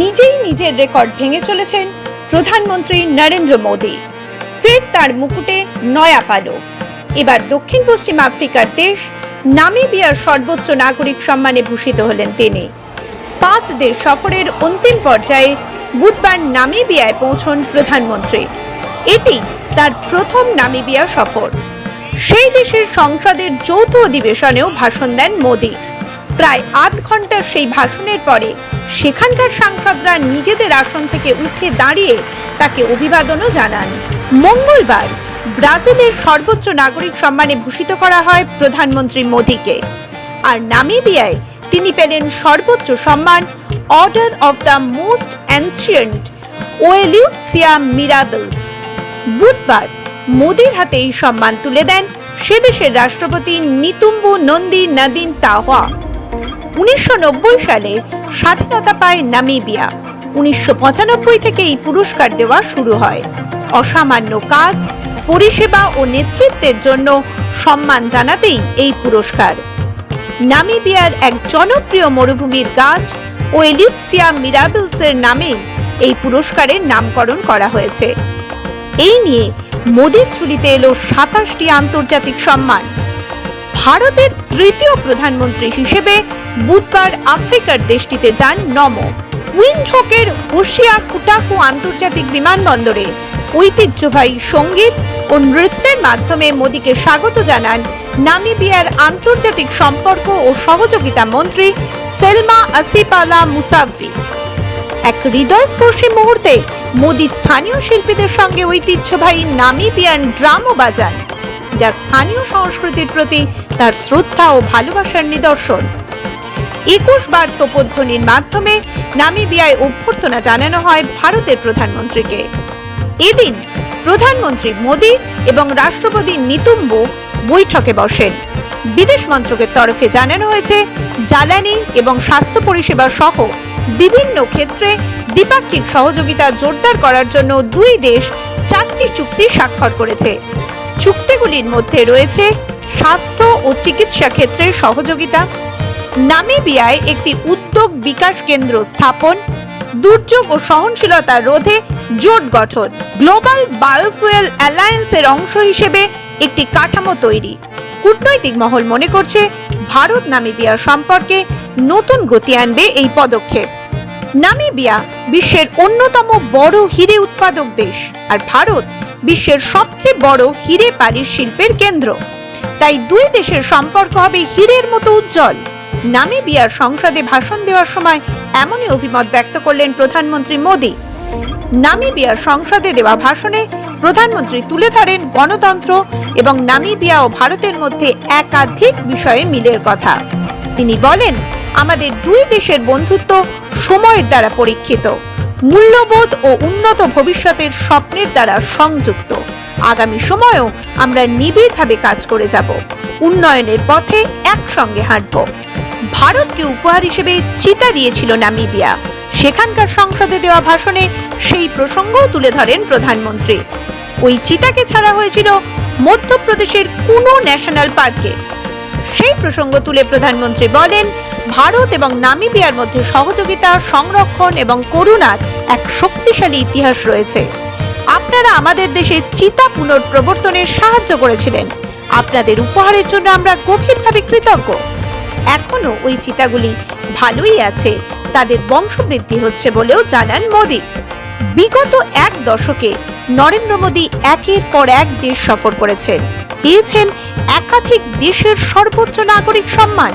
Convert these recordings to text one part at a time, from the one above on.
নিজেই নিজের রেকর্ড ভেঙে চলেছেন প্রধানমন্ত্রী নরেন্দ্র মোদী। ফের তার মুকুটে নয়া পালক এবার দক্ষিণ পশ্চিম আফ্রিকার দেশ, নামিবিয়ার সর্বোচ্চ নাগরিক সম্মানে ভূষিত হলেন তিনি। পাঁচ দেশ সফরের অন্তিম পর্যায়ে বুধবার নামিবিয়ায় পৌঁছন প্রধানমন্ত্রী। এটি তার প্রথম নামিবিয়া সফর। সেই দেশের সংসদের যৌথ অধিবেশনেও ভাষণ দেন মোদী। প্রায় আধ ঘণ্টার সেই ভাষণের পরে সেখানকার সাংসদরা নিজেদের আসন থেকে উঠে দাঁড়িয়ে তাকে অভিবাদনও জানান। মঙ্গলবার ব্রাজিলের সর্বোচ্চ নাগরিক সম্মানে ভূষিত করা হয় প্রধানমন্ত্রী মোদীকে। আর নামিবিয়ায় তিনি পেলেন সর্বোচ্চ সম্মান order of the most ancient Welwitschia mirabilis বুধবার মোদির হাতে এই সম্মান তুলে দেন সে দেশের রাষ্ট্রপতি নিতুম্বু নন্দী নাদিন তাওয়া। উনিশশো সালে স্বাধীনতা পায় নামিবিয়া। উনিশশো থেকে এই পুরস্কার দেওয়া শুরু হয়। অসামান্য কাজ, পরিষেবা ও নেতৃত্বের জন্য সম্মান জানাতেই এই পুরস্কার। নামিবিয়ার এক জনপ্রিয় মরুভূমির গাছ ও এলিপসিয়া মিরাবেলসের নামে এই পুরস্কারের নামকরণ করা হয়েছে। এই নিয়ে মোদির ঝুলিতে এলো সাতাশটি আন্তর্জাতিক সম্মান। ভারতের তৃতীয় প্রধানমন্ত্রী হিসেবে বুধবার আফ্রিকার দেশটিতে যান নম। উইন্ডহোকের হোশিয়া কুটাকু আন্তর্জাতিক বিমানবন্দরে ঐতিহ্যবাহী সংগীত ও নৃত্যের মাধ্যমে মোদীকে স্বাগত জানান নামিবিয়ার আন্তর্জাতিক সম্পর্ক ও সহযোগিতা মন্ত্রী সেলমা আসিপালা মুসাফি এক হৃদয়স্পর্শী মুহূর্তে মোদি স্থানীয় শিল্পীদের সঙ্গে ঐতিহ্যবাহী নামিবিয়ান ড্রামও বাজান। যা স্থানীয় সংস্কৃতির প্রতি তার শ্রদ্ধা ও ভালোবাসার নিদর্শন। একুশ বার তোপধ্বনির মাধ্যমে নামিবিয়ায় অভ্যর্থনা জানানো হয় ভারতের প্রধানমন্ত্রীকে। এদিন প্রধানমন্ত্রী মোদী এবং রাষ্ট্রপতি নিতুম্বু বৈঠকে বসেন। বিদেশ মন্ত্রকের তরফে জানানো হয়েছে, জ্বালানি এবং স্বাস্থ্য পরিষেবা সহ বিভিন্ন ক্ষেত্রে দ্বিপাক্ষিক সহযোগিতা জোরদার করার জন্য দুই দেশ চারটি চুক্তি স্বাক্ষর করেছে। চুক্তিগুলির মধ্যে রয়েছে স্বাস্থ্য ও চিকিৎসা ক্ষেত্রে সহযোগিতা, নামিবিয়ায় একটি উদ্যোগ বিকাশ কেন্দ্র স্থাপন, দুর্যোগ ও সহনশীলতা রোধে জোট গঠন, গ্লোবাল বায়োফুয়েল অ্যালায়েন্সের অংশ হিসেবে একটি কাঠামো তৈরি। কূটনৈতিক মহল মনে করছে ভারত নামিবিয়া সম্পর্কে নতুন গতি আনবে এই পদক্ষেপ। নামিবিয়া বিশ্বের অন্যতম বড় হিরে উৎপাদক দেশ, আর ভারত বিশ্বের সবচেয়ে বড় হিরে পালিশ শিল্পের কেন্দ্র। তাই দুই দেশের সম্পর্ক হবে হীরের মতো উজ্জ্বল। নামিবিয়ার সংসদে ভাষণ দেওয়ার সময় এমনই অভিমত ব্যক্ত করলেন প্রধানমন্ত্রী মোদী। নামিবিয়ার সংসদে দেওয়া ভাষণে প্রধানমন্ত্রী তুলে ধরেন গণতন্ত্র এবং নামিবিয়া ও ভারতের মধ্যে একাধিক বিষয়ে মিলের কথা। তিনি বলেন, আমাদের দুই দেশের বন্ধুত্ব সময়ের দ্বারা পরীক্ষিত। মূল্যবোধ ও উন্নত ভবিষ্যতের স্বপ্নের দ্বারা সংযুক্ত। আগামী সময়েও আমরা নিবিড়ভাবে কাজ করে যাব। উন্নয়নের পথে একসঙ্গে হাঁটব। ভারতকে উপহার হিসেবে চিতা দিয়েছিল নামিবিয়া। সেখানকার সংসদে দেওয়া ভাষণে সেই প্রসঙ্গও তুলে ধরেন প্রধানমন্ত্রী। ওই চিতাকে ছাড়া হয়েছিল মধ্যপ্রদেশের কোনো ন্যাশনাল পার্কে। সেই প্রসঙ্গ তুলে প্রধানমন্ত্রী বলেন, ভারত এবং নামিবিয়ার মধ্যে সহযোগিতা, সংরক্ষণ এবং করুণার এক শক্তিশালী ইতিহাস রয়েছে। আপনারা আমাদের দেশে চিতা পুনর্প্রবর্তনে সাহায্য করেছিলেন। আপনাদের উপহারের জন্য আমরা গভীরভাবে কৃতজ্ঞ। এখনও ওই চিতাগুলি ভালোই আছে, তাদের বংশবৃদ্ধি হচ্ছে বলেও জানান মোদী। বিগত এক দশকে নরেন্দ্র মোদী একের পর এক দেশ সফর করেছেন। পেয়েছেন একাধিক দেশের সর্বোচ্চ নাগরিক সম্মান।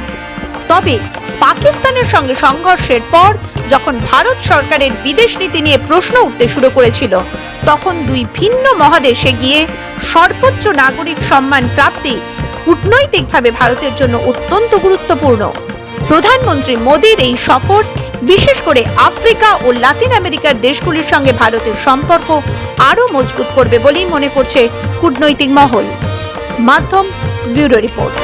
তবে পাকিস্তানের সঙ্গে সংঘর্ষের পর যখন ভারত সরকারের বিদেশ নীতি নিয়ে প্রশ্ন উঠতে শুরু করেছিল, তখন দুই ভিন্ন মহাদেশে গিয়ে সর্বোচ্চ নাগরিক সম্মান প্রাপ্তি কূটনৈতিকভাবে ভারতের জন্য অত্যন্ত গুরুত্বপূর্ণ। প্রধানমন্ত্রী মোদীর এই সফর, বিশেষ করে আফ্রিকা ও লাতিন আমেরিকার দেশগুলির সঙ্গে ভারতের সম্পর্ক আরও মজবুত করবে বলেই মনে করছে কূটনৈতিক মহল। মাধ্যম ব্যুরো রিপোর্ট।